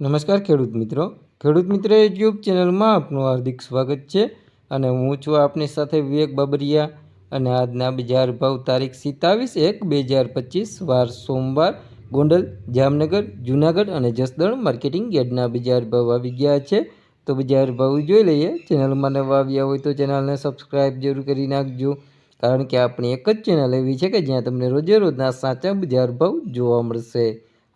નમસ્કાર ખેડૂત મિત્રો. ખેડૂત મિત્ર યુટ્યુબ ચેનલમાં આપનું હાર્દિક સ્વાગત છે અને હું છું આપની સાથે વિવેક બાબરિયા અને આજના બજાર ભાવ તારીખ સિત્તાવીસ એક બે હજાર પચીસ, વાર સોમવાર, ગોંડલ, જામનગર, જૂનાગઢ અને જસદણ માર્કેટિંગ યાર્ડના બજાર ભાવ આવી ગયા છે. તો બજાર ભાવ જોઈ લઈએ. ચેનલમાં નવા આવ્યા હોય તો ચેનલને સબસ્ક્રાઈબ જરૂર કરી નાખજો. કારણ કે આપણી એક જ ચેનલ એવી છે કે જ્યાં તમને રોજે રોજના સાચા બજાર ભાવ જોવા મળશે.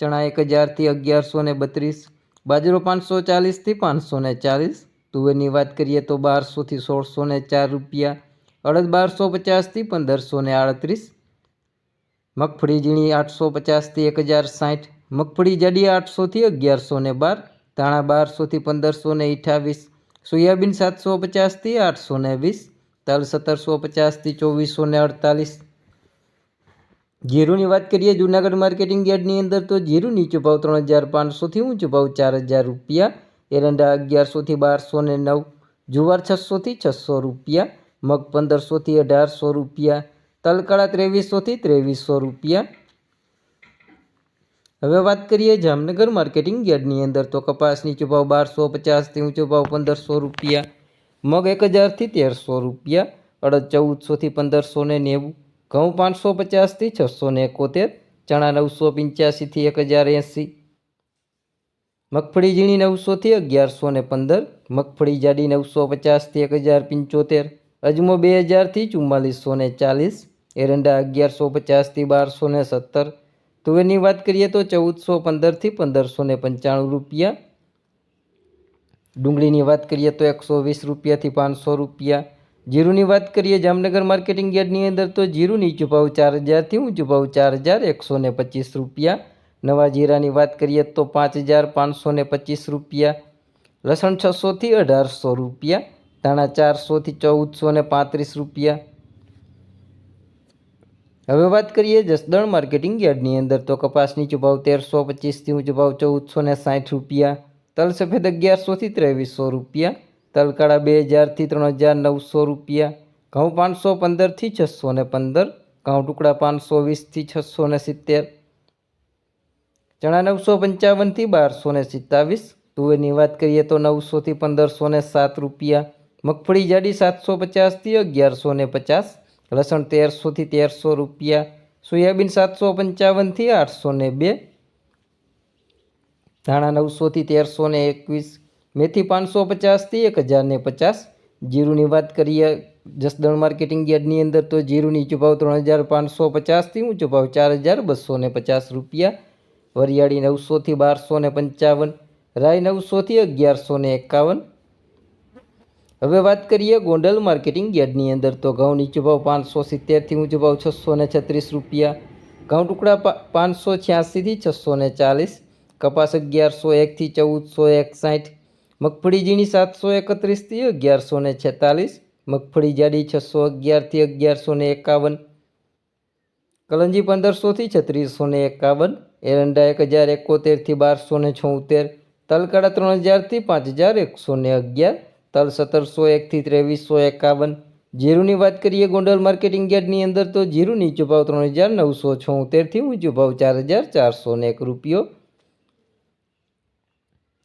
ચણા એક હજારથી અગિયારસો ને બત્રીસ, બાજરો પાંચસો ચાલીસથી પાંચસો ને ચાલીસ, તુવેરની વાત કરીએ તો બારસોથી સોળસો ને ચાર રૂપિયા, અડદ બારસો પચાસથી પંદરસો ને આડત્રીસ, મગફળી ઝીણી આઠસો પચાસથી એક હજાર સાઠ, મગફળી જાડી આઠસોથી અગિયારસો ને બાર, ધાણા બારસોથી પંદરસો ને અઠાવીસ, સોયાબીન સાતસો પચાસથી આઠસો ને વીસ તલ સત્તરસો પચાસથી ચોવીસો ને અડતાલીસ જીરુની વાત કરીએ, જૂનાગઢ માર્કેટિંગ યાર્ડની અંદર તો જીરું નીચો ભાવ ત્રણ હજાર પાંચસોથી ઊંચો ભાવ ચાર હજાર રૂપિયા, એરંડા અગિયારસોથી બારસો ને નવ, જુવાર છસોથી છસો રૂપિયા, મગ પંદરસોથી અઢારસો રૂપિયા, તલકાળા ત્રેવીસોથી ત્રેવીસો રૂપિયા. હવે વાત કરીએ જામનગર માર્કેટિંગ યાર્ડની અંદર તો કપાસ નીચો ભાવ બારસો પચાસથી ઊંચો ભાવ પંદરસો રૂપિયા, મગ એક હજારથી તેરસો રૂપિયા, અડદ ચૌદસોથી પંદરસો ને નેવું ઘઉં પાંચસો પચાસથી છસો ને એકોતેર, ચણા નવસો પંચ્યાસીથી એક હજાર એંસી. મગફળી ઝીણી નવસોથી અગિયારસો ને પંદર, મગફળી જાડી નવસો પચાસથી એક હજાર પંચોતેર, અજમો બે હજારથી ચુમ્માલીસો ને ચાલીસ, એરંડા અગિયારસો પચાસથી બારસો ને સત્તર. તુવેરની વાત કરીએ તો ચૌદસો પંદરથી પંદરસો ને પંચાણું રૂપિયા. ડુંગળીની વાત કરીએ તો એકસો વીસ રૂપિયાથી પાંચસો રૂપિયા. જીરુની વાત કરીએ જામનગર માર્કેટિંગ યાર્ડની અંદર તો જીરુની ચૂપાવ ચાર હજારથી ઊંચું ભાવ ચાર હજાર એકસો ને પચીસ રૂપિયા. નવા જીરાની વાત કરીએ તો પાંચ હજાર પાંચસો ને પચીસ રૂપિયા. લસણ છસોથી અઢારસો રૂપિયા. ધાણા ચારસોથી ચૌદસો ને પાંત્રીસ રૂપિયા. હવે વાત કરીએ જસદણ માર્કેટિંગ યાર્ડની અંદર તો કપાસની ચૂપાવ તેરસો પચીસથી ઊંચો ભાવ ચૌદસો ને સાઠ રૂપિયા. તલ સફેદ અગિયારસોથી ત્રેવીસો રૂપિયા. તલકાળા બે હજારથી ત્રણ હજાર નવસો રૂપિયા, ઘઉં પાંચસો પંદરથી છસો ને પંદર, ઘઉં ટુકડા પાંચસો વીસથી છસો ને સિત્તેર, ચણા નવસો પંચાવનથી બારસો ને સિત્તાવીસ, તુવેરની વાત કરીએ તો નવસોથી પંદરસો ને સાત રૂપિયા, મગફળી જાડી સાતસો પચાસથી અગિયારસો ને પચાસ, લસણ તેરસોથી તેરસો રૂપિયા, સોયાબીન સાતસો પંચાવનથી આઠસો ને બે, ધાણા નવસોથી તેરસો ને એકવીસ મેથી પાંચસો પચાસથી એક હજારને પચાસ. જીરુની વાત કરીએ, જસદણ માર્કેટિંગ યાર્ડની અંદર તો જીરુંની ભાવ ત્રણ હજાર પાંચસો પચાસથી ઊંચો ભાવ ચાર હજાર બસો ને પચાસ રૂપિયા. વરિયાળી નવસોથી બારસો ને પંચાવન, રાય નવસોથી અગિયારસો ને એકાવન. હવે વાત કરીએ ગોંડલ માર્કેટિંગ યાર્ડની અંદર તો ઘઉં નીચો પાંચસો સિત્તેરથી ઊંચો ભાવ છસો ને છત્રીસ રૂપિયા. ઘઉં ટુકડા પાંચસો છ્યાસીથી છસો ને ચાલીસ. કપાસ અગિયારસો એકથી ચૌદસો એકસાઠ. મગફળી ઝીણી સાતસો એકત્રીસથી અગિયારસો ને છેતાલીસ મગફળી જાડી છસો અગિયારથી અગિયારસો ને એકાવન, કલંજી પંદરસોથી છત્રીસો ને એકાવન, એરંડા એક હજાર એકોતેરથી બારસો ને છોતેર તલકાળા ત્રણ હજારથી પાંચ હજાર એકસો ને અગિયાર, તલ સત્તરસો એકથી ત્રેવીસો એકાવન, જીરુની વાત કરીએ ગોંડલ માર્કેટિંગ યાર્ડની અંદર તો જીરું નીચો ભાવ ત્રણ હજાર નવસો છોતેરથી ઊંચો ભાવ ચાર હજાર ચારસો ને એક રૂપિયો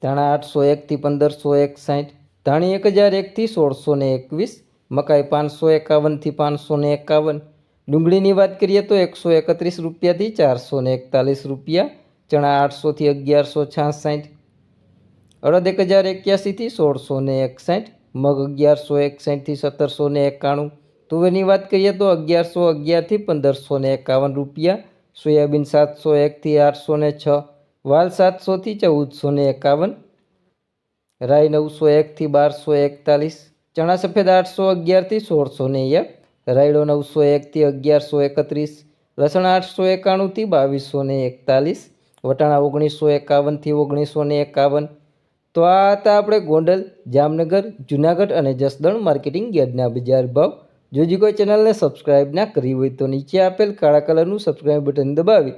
ધાણા આઠસો એકથી પંદરસો એકસાઠ ધાણી એક હજાર એકથી સોળસો ને એકવીસ, મકાઈ પાંચસો એકાવનથી પાંચસો ને એકાવન, ડુંગળીની વાત કરીએ તો એકસો એકત્રીસ રૂપિયાથી ચારસો ને એકતાલીસ રૂપિયા, ચણા આઠસોથી અગિયારસો છાસઠ, અડદ એક હજાર એક્યાસીથી સોળસો ને એકસાઠ, મગ અગિયારસો એકસાઠથી સત્તરસો ને એકાણું, તુવેરની વાત કરીએ તો અગિયારસો અગિયારથી પંદરસો ને એકાવન રૂપિયા, સોયાબીન સાતસો એકથી આઠસો ને છ વાલ સાતસોથી ચૌદસો ને એકાવન રાય નવસો એકથી બારસો એકતાલીસ ચણા સફેદ આઠસો અગિયારથી સોળસો ને એક, રાયડો નવસો એકથી અગિયારસો એકત્રીસ, લસણ આઠસો એકાણુંથી બાવીસો ને એકતાલીસ, વટાણા ઓગણીસો એકાવનથી ઓગણીસો ને એકાવન. તો આ હતા આપણે ગોંડલ, જામનગર, જુનાગઢ અને જસદણ માર્કેટિંગ યાર્ડના બજાર ભાવ. જો કોઈ ચેનલને સબસ્ક્રાઇબ ના કરી હોય તો નીચે આપેલ કાળા કલરનું સબસ્ક્રાઇબ બટન દબાવી